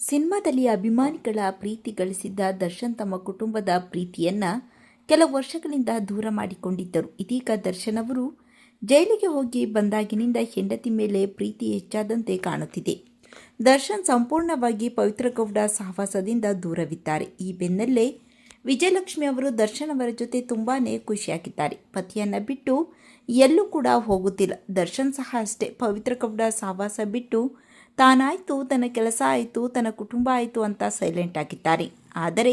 ಸಿನಿಮಾದಲ್ಲಿ ಅಭಿಮಾನಿಗಳ ಪ್ರೀತಿ ಗಳಿಸಿದ್ದ ದರ್ಶನ್ ತಮ್ಮ ಕುಟುಂಬದ ಪ್ರೀತಿಯನ್ನ ಕೆಲ ವರ್ಷಗಳಿಂದ ದೂರ ಮಾಡಿಕೊಂಡಿದ್ದರು. ಇದೀಗ ದರ್ಶನ್ ಅವರು ಜೈಲಿಗೆ ಹೋಗಿ ಬಂದಾಗಿನಿಂದ ಹೆಂಡತಿ ಮೇಲೆ ಪ್ರೀತಿ ಹೆಚ್ಚಾದಂತೆ ಕಾಣುತ್ತಿದೆ. ದರ್ಶನ್ ಸಂಪೂರ್ಣವಾಗಿ ಪವಿತ್ರ ಗೌಡ ಸಹವಾಸದಿಂದ ದೂರವಿದ್ದಾರೆ. ಈ ಬೆನ್ನಲ್ಲೇ ವಿಜಯಲಕ್ಷ್ಮಿ ಅವರು ದರ್ಶನ್ ಅವರ ಜೊತೆ ತುಂಬಾ ಖುಷಿಯಾಗಿದ್ದಾರೆ. ಪತಿಯನ್ನ ಬಿಟ್ಟು ಎಲ್ಲೂ ಕೂಡ ಹೋಗುತ್ತಿಲ್ಲ. ದರ್ಶನ್ ಸಹ ಅಷ್ಟೇ. ಪವಿತ್ರ ಗೌಡ ಸಹವಾಸ ಬಿಟ್ಟು ತಾನಾಯಿತು, ತನ್ನ ಕೆಲಸ ಆಯಿತು, ತನ್ನ ಕುಟುಂಬ ಆಯಿತು ಅಂತ ಸೈಲೆಂಟ್ ಆಗಿದ್ದಾರೆ. ಆದರೆ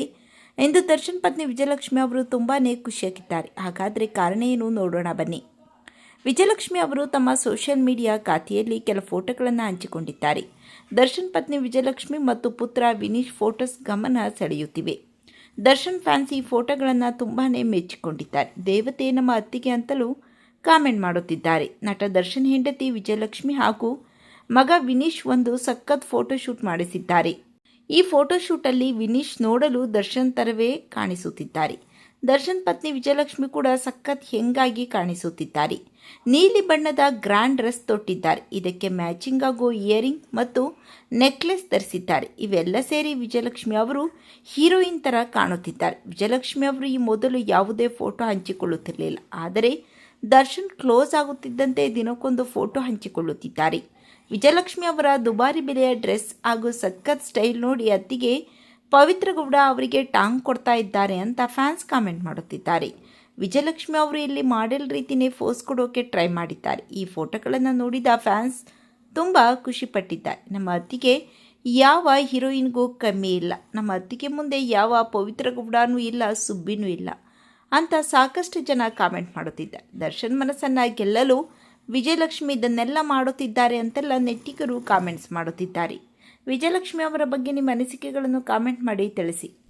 ಇಂದು ದರ್ಶನ್ ಪತ್ನಿ ವಿಜಯಲಕ್ಷ್ಮಿ ಅವರು ತುಂಬಾ ಖುಷಿಯಾಗಿದ್ದಾರೆ. ಹಾಗಾದರೆ ಕಾರಣ ಏನು ನೋಡೋಣ ಬನ್ನಿ. ವಿಜಯಲಕ್ಷ್ಮಿ ಅವರು ತಮ್ಮ ಸೋಷಿಯಲ್ ಮೀಡಿಯಾ ಖಾತೆಯಲ್ಲಿ ಕೆಲ ಫೋಟೋಗಳನ್ನು ಹಂಚಿಕೊಂಡಿದ್ದಾರೆ. ದರ್ಶನ್ ಪತ್ನಿ ವಿಜಯಲಕ್ಷ್ಮಿ ಮತ್ತು ಪುತ್ರ ವಿನೀಶ್ ಫೋಟೋಸ್ ಗಮನ ಸೆಳೆಯುತ್ತಿವೆ. ದರ್ಶನ್ ಫ್ಯಾನ್ಸ್ ಈ ಫೋಟೋಗಳನ್ನು ತುಂಬಾ ಮೆಚ್ಚಿಕೊಂಡಿದ್ದಾರೆ. ದೇವತೆ ನಮ್ಮ ಅತ್ತಿಗೆ ಅಂತಲೂ ಕಾಮೆಂಟ್ ಮಾಡುತ್ತಿದ್ದಾರೆ. ನಟ ದರ್ಶನ್ ಹೆಂಡತಿ ವಿಜಯಲಕ್ಷ್ಮಿ ಹಾಗೂ ಮಗ ವಿನೀಶ್ ಒಂದು ಸಖತ್ ಫೋಟೋಶೂಟ್ ಮಾಡಿಸಿದ್ದಾರೆ. ಈ ಫೋಟೋಶೂಟಲ್ಲಿ ವಿನೀಶ್ ನೋಡಲು ದರ್ಶನ್ ಥರವೇ ಕಾಣಿಸುತ್ತಿದ್ದಾರೆ. ದರ್ಶನ್ ಪತ್ನಿ ವಿಜಯಲಕ್ಷ್ಮಿ ಕೂಡ ಸಖತ್ ಹೆಂಗಾಗಿ ಕಾಣಿಸುತ್ತಿದ್ದಾರೆ. ನೀಲಿ ಬಣ್ಣದ ಗ್ರ್ಯಾಂಡ್ ಡ್ರೆಸ್ ತೊಟ್ಟಿದ್ದಾರೆ. ಇದಕ್ಕೆ ಮ್ಯಾಚಿಂಗ್ ಆಗೋ ಇಯರಿಂಗ್ ಮತ್ತು ನೆಕ್ಲೆಸ್ ಧರಿಸಿದ್ದಾರೆ. ಇವೆಲ್ಲ ಸೇರಿ ವಿಜಯಲಕ್ಷ್ಮಿ ಅವರು ಹೀರೋಯಿನ್ ತರ ಕಾಣುತ್ತಿದ್ದಾರೆ. ವಿಜಯಲಕ್ಷ್ಮಿ ಅವರು ಈ ಮೊದಲು ಯಾವುದೇ ಫೋಟೋ ಹಂಚಿಕೊಳ್ಳುತ್ತಿರಲಿಲ್ಲ. ಆದರೆ ದರ್ಶನ್ ಕ್ಲೋಸ್ ಆಗುತ್ತಿದ್ದಂತೆ ದಿನಕ್ಕೊಂದು ಫೋಟೋ ಹಂಚಿಕೊಳ್ಳುತ್ತಿದ್ದಾರೆ. ವಿಜಯಲಕ್ಷ್ಮಿ ಅವರ ದುಬಾರಿ ಬೆಲೆಯ ಡ್ರೆಸ್ ಹಾಗೂ ಸಖತ್ ಸ್ಟೈಲ್ ನೋಡಿ ಅತ್ತಿಗೆ ಪವಿತ್ರಗೌಡ ಅವರಿಗೆ ಟಾಂಗ್ ಕೊಡ್ತಾ ಇದ್ದಾರೆ ಅಂತ ಫ್ಯಾನ್ಸ್ ಕಾಮೆಂಟ್ ಮಾಡುತ್ತಿದ್ದಾರೆ. ವಿಜಯಲಕ್ಷ್ಮಿ ಅವರು ಇಲ್ಲಿ ಮಾಡೆಲ್ ರೀತಿಯೇ ಫೋಸ್ ಕೊಡೋಕೆ ಟ್ರೈ ಮಾಡಿದ್ದಾರೆ. ಈ ಫೋಟೋಗಳನ್ನು ನೋಡಿದ ಫ್ಯಾನ್ಸ್ ತುಂಬ ಖುಷಿಪಟ್ಟಿದ್ದಾರೆ ನಮ್ಮ ಅತ್ತಿಗೆ ಯಾವ ಹೀರೋಯಿನ್ಗೂ ಕಮ್ಮಿ ಇಲ್ಲ. ನಮ್ಮ ಅತ್ತಿಗೆ ಮುಂದೆ ಯಾವ ಪವಿತ್ರ ಗೌಡನೂ ಇಲ್ಲ, ಸುಬ್ಬಿನೂ ಇಲ್ಲ ಅಂತ ಸಾಕಷ್ಟು ಜನ ಕಾಮೆಂಟ್ ಮಾಡುತ್ತಿದ್ದಾರೆ. ದರ್ಶನ್ ಮನಸ್ಸನ್ನು ಗೆಲ್ಲಲು ವಿಜಯಲಕ್ಷ್ಮಿ ಇದನ್ನೆಲ್ಲ ಮಾಡುತ್ತಿದ್ದಾರೆ ಅಂತೆಲ್ಲ ನೆಟ್ಟಿಗರು ಕಾಮೆಂಟ್ಸ್ ಮಾಡುತ್ತಿದ್ದಾರೆ. ವಿಜಯಲಕ್ಷ್ಮಿ ಅವರ ಬಗ್ಗೆ ನಿಮ್ಮ ಅನಿಸಿಕೆಗಳನ್ನು ಕಾಮೆಂಟ್ ಮಾಡಿ ತಿಳಿಸಿ.